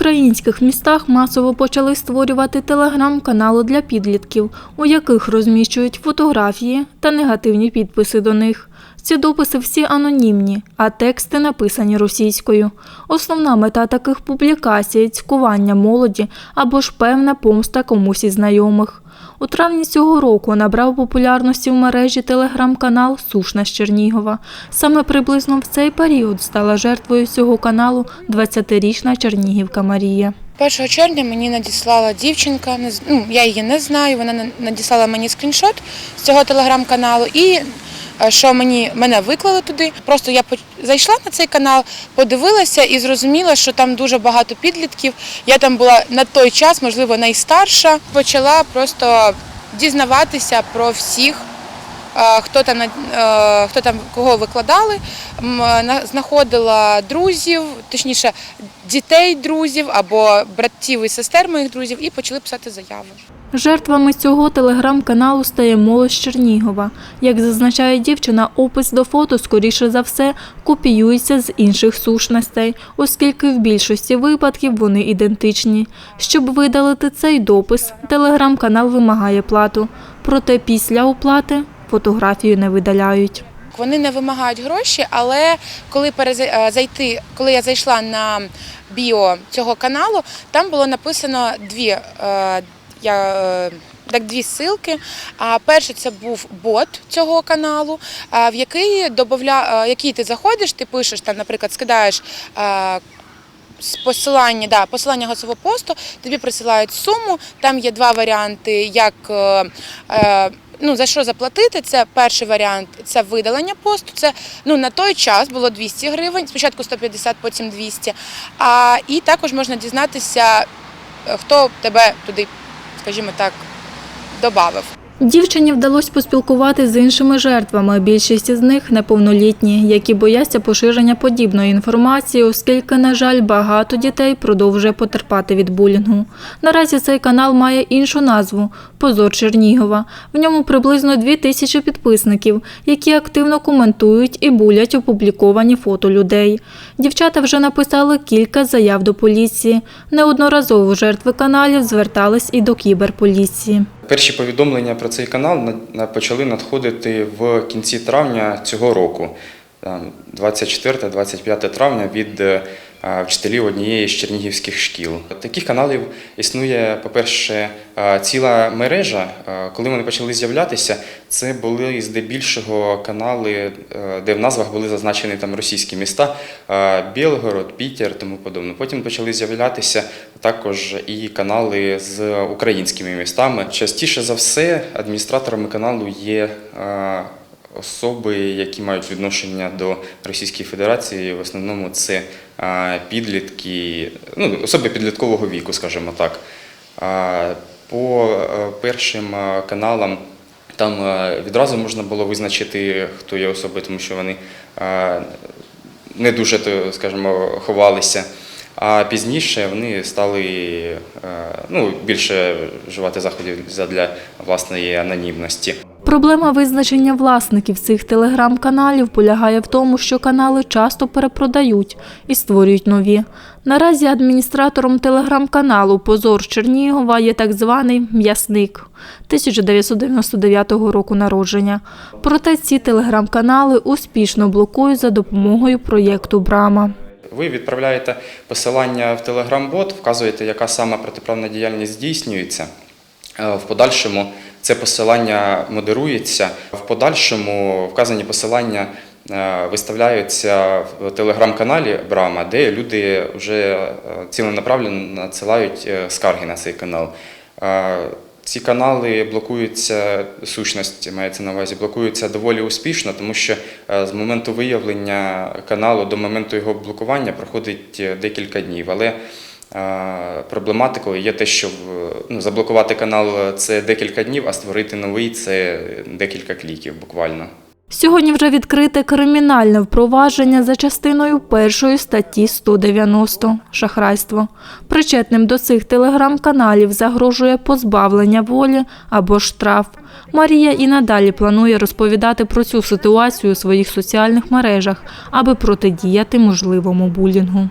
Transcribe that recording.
українських містах масово почали створювати телеграм-канали для підлітків, у яких розміщують фотографії та негативні підписи до них. Ці дописи всі анонімні, а тексти написані російською. Основна мета таких публікацій цькування молоді або ж певна помста комусь із знайомих. У травні цього року набрав популярності в мережі телеграм-канал Сушна з Чернігова. Саме приблизно в цей період стала жертвою цього каналу 20-річна чернігівка Марія. 1 червня мені надіслала дівчинка, ну, я її не знаю, вона на- надіслала мені скріншот з цього телеграм-каналу і що мені, мене виклали туди. Просто я зайшла на цей канал, подивилася і зрозуміла, що там дуже багато підлітків. Я там була на той час, можливо, найстарша. Почала просто дізнаватися про всіх. Хто там хто там кого викладали, знаходила друзів, точніше, дітей друзів або братів і сестер моїх друзів, і почали писати заяви. Жертвами цього телеграм-каналу стає молодь Чернігова. Як зазначає дівчина, опис до фото, скоріше за все, копіюється з інших сущностей, оскільки в більшості випадків вони ідентичні. Щоб видалити цей допис, телеграм-канал вимагає плату. Проте після оплати фотографію не видаляють. Вони не вимагають гроші, але коли перезай- е, коли я зайшла на біо цього каналу, там було написано дві. е, Я, е, так, дві ссылки. А перший це був бот цього каналу, в який добавля, е, який ти заходиш, ти пишеш там, наприклад, скидаєш посилання, да, посилання голосового посту, тобі присилають суму. Там є два варіанти, як е, е, ну, за що заплатити. Це перший варіант це видалення посту. Це ну, на той час було 200 гривень, спочатку 150, потім 200. А, і також можна дізнатися, е, хто тебе туди, скажімо так, додав. Дівчині вдалося поспілкувати з іншими жертвами. Більшість із них неповнолітні, які бояться поширення подібної інформації, оскільки, на жаль, багато дітей продовжує потерпати від булінгу. Наразі цей канал має іншу назву Позор Чернігова. В ньому приблизно дві тисячі підписників, які активно коментують і булять опубліковані фото людей. Дівчата вже написали кілька заяв до поліції. Неодноразово жертви каналів звертались і до кіберполіції. Перші повідомлення про цей канал на- на- почали надходити в кінці травня цього року, 24-25 травня від е, вчителів однієї з чернігівських шкіл. Таких каналів існує, по-перше, ціла мережа. Коли вони почали з'являтися, це були здебільшого канали, е, де в назвах були зазначені там російські міста Білгород, Пітер, тому подобне. Потім почали з'являтися також і канали з українськими містами. Частіше за все адміністраторами каналу є особи, які мають відношення до Російської Федерації. В основному це підлітки, ну, особи підліткового віку, скажімо так. По е, першим е, каналам там е, відразу можна було визначити, хто є особи, тому що вони не дуже, скажімо, ховалися. А пізніше вони стали ну, більше вживати заходів для власної анонімності. Проблема визначення власників цих телеграм-каналів полягає в тому, що канали часто перепродають і створюють нові. Наразі адміністратором телеграм-каналу Позор Чернігова є так званий м'ясник 1999 року народження. Проте ці телеграм-канали успішно блокують за допомогою проєкту Брама. Ви відправляєте посилання в Telegram-бот, вказуєте, яка саме протиправна діяльність здійснюється. Е, В подальшому це посилання модерується. В подальшому вказані посилання е, виставляються в телеграм-каналі Брама, де люди вже е, ціленаправленно надсилають е, скарги на цей канал. Ці канали блокуються, сущність мається на увазі, блокуються доволі успішно, тому що з моменту виявлення каналу до моменту його блокування проходить декілька днів. Але проблематикою є те, що ну, заблокувати канал е, це декілька днів, а створити новий це декілька кліків буквально. Сьогодні вже відкрите кримінальне впровадження за частиною першої статті 190 – шахрайство. Причетним до цих телеграм-каналів загрожує позбавлення волі або штраф. Марія і надалі планує розповідати про цю ситуацію у своїх соціальних мережах, аби протидіяти можливому булінгу.